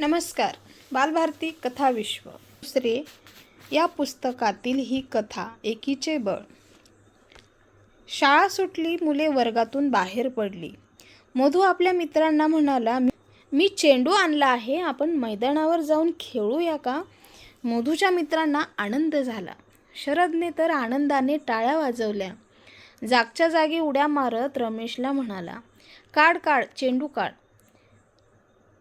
नमस्कार. बालभारती कथा विश्व. दुसरे या पुस्तकातील ही कथा एकीचे बळ. शाळा सुटली मुले वर्गातून बाहेर पडली. मधू आपल्या मित्रांना म्हणाला "मी- मी चेंडू आणला आहे आपण मैदानावर जाऊन खेळूया का? मधूच्या मित्रांना आनंद झाला. शरदने तर आनंदाने टाळ्या वाजवल्या. जागच्या जागी उड्या मारत रमेशला म्हणाला काढ काढ चेंडू काढ.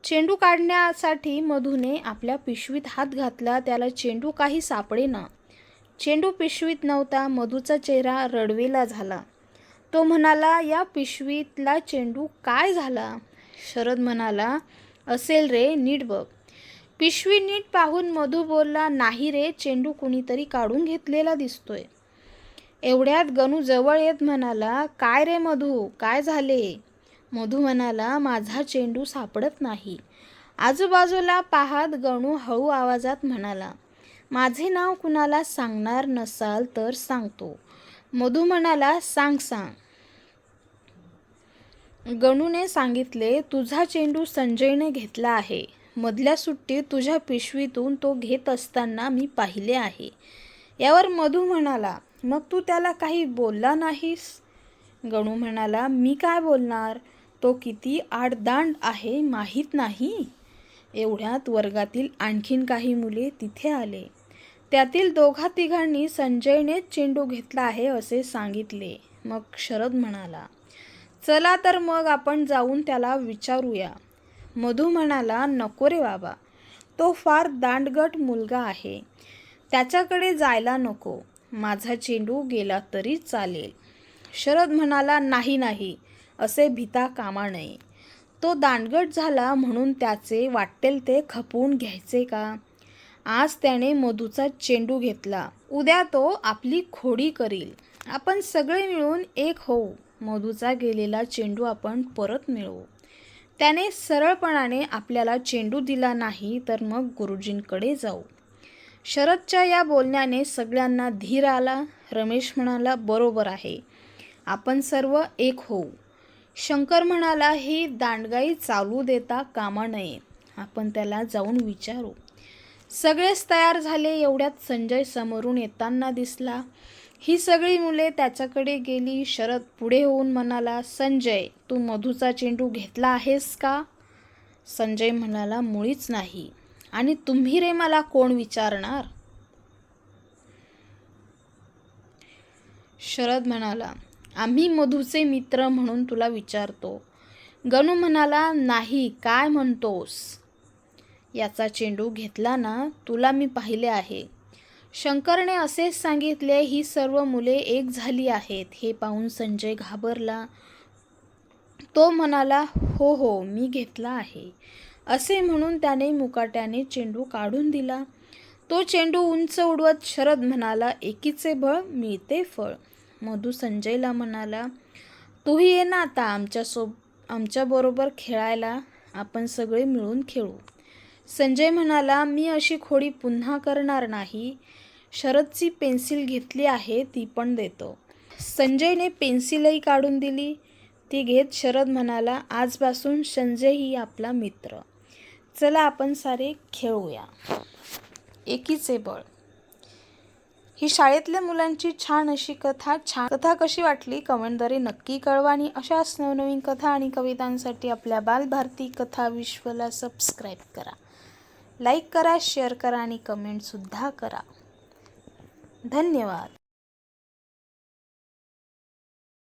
चेंडू काढण्यासाठी मधूने आपल्या पिशवीत हात घातला त्याला चेंडू काही सापडेना चेंडू पिशवीत नव्हता मधूचा चेहरा रडवेला झाला. तो म्हणाला या पिशवीतला चेंडू काय झाला? शरद म्हणाला असेल रे नीट बघ. पिशवी नीट पाहून मधू बोलला नाही रे चेंडू कुणीतरी काढून घेतलेला दिसतोय. एवढ्यात गणू जवळ येत म्हणाला काय रे मधू काय झाले? मधू म्हणाला माझा चेंडू सापडत नाही. आजूबाजूला पाहत गणू हळू आवाजात म्हणाला माझे नाव कुणाला सांगणार नसाल तर सांगतो. मधू म्हणाला सांग सांग. गणूने सांगितले तुझा चेंडू संजयने घेतला आहे. मधल्या सुट्टीत तुझ्या पिशवीतून तो घेत असताना मी पाहिले आहे. यावर मधू म्हणाला मग तू त्याला काही बोलला नाहीस? गणू म्हणाला मी काय बोलणार? तो किती आडदांड आहे माहीत नाही. एवढ्यात वर्गातील आणखीन काही मुले तिथे आले. त्यातील दोघा तिघांनी संजयनेच चेंडू घेतला आहे असे सांगितले. मग शरद म्हणाला चला तर मग आपण जाऊन त्याला विचारूया. मधू म्हणाला नको रे बाबा तो फार दांडगट मुलगा आहे. त्याच्याकडे जायला नको. माझा चेंडू गेला तरी चालेल. शरद म्हणाला नाही नाही. असे भिता कामा नये. तो दांडगट झाला म्हणून त्याचे वाटेल ते खपवून घ्यायचे का? आज त्याने मधूचा चेंडू घेतला. उद्या तो आपली खोडी करील. आपण सगळे मिळून एक होऊ. मधूचा गेलेला चेंडू आपण परत मिळवू. त्याने सरळपणाने आपल्याला चेंडू दिला नाही तर मग गुरुजींकडे जाऊ. शरदच्या या बोलण्याने सगळ्यांना धीर आला. रमेश म्हणाला बरोबर आहे. आपण सर्व एक होऊ. शंकर म्हणाला ही दांडगाई चालू देता कामा नये. आपण त्याला जाऊन विचारू. सगळेच तयार झाले. एवढ्यात संजय समोरून येताना दिसला. ही सगळी मुले त्याच्याकडे गेली. शरद पुढे होऊन म्हणाला संजय तू मधूचा चेंडू घेतला आहेस का? संजय म्हणाला मुळीच नाही. आणि तुम्ही रे मला कोण विचारणार? शरद म्हणाला आम्ही मधूचे मित्र म्हणून तुला विचारतो. गणू म्हणाला नाही काय म्हणतोस? याचा चेंडू घेतला ना तुला मी पाहिले आहे. शंकरने असेच सांगितले ही सर्व मुले एक झाली आहेत. हे पाहून संजय घाबरला. तो म्हणाला हो हो मी घेतला आहे. असे म्हणून त्याने मुकाट्याने चेंडू काढून दिला. तो चेंडू उंच उडवत शरद म्हणाला एकीचे बळ मिळते फळ. मधू संजयला म्हणाला तूही ये ना आता आमच्यासोब आमच्याबरोबर खेळायला. आपण सगळे मिळून खेळू. संजय म्हणाला मी अशी खोडी पुन्हा करणार नाही. शरदची पेन्सिल घेतली आहे ती पण देतो. संजयने पेन्सिलही काढून दिली. ती घेत शरद म्हणाला आजपासून संजय ही आपला मित्र. चला आपण सारे खेळूया. एकीचे बळ. ही शाळेतल्या मुलांची छान अशी कथा छान कथा कशी वाटली? कमेंटद्वारे नक्की कळवा आणि अशाच नवनवीन कथा आणि कवितांसाठी आपल्या बालभारती कथा विश्वला सबस्क्राईब करा. लाईक करा शेअर करा आणि कमेंटसुद्धा करा. धन्यवाद.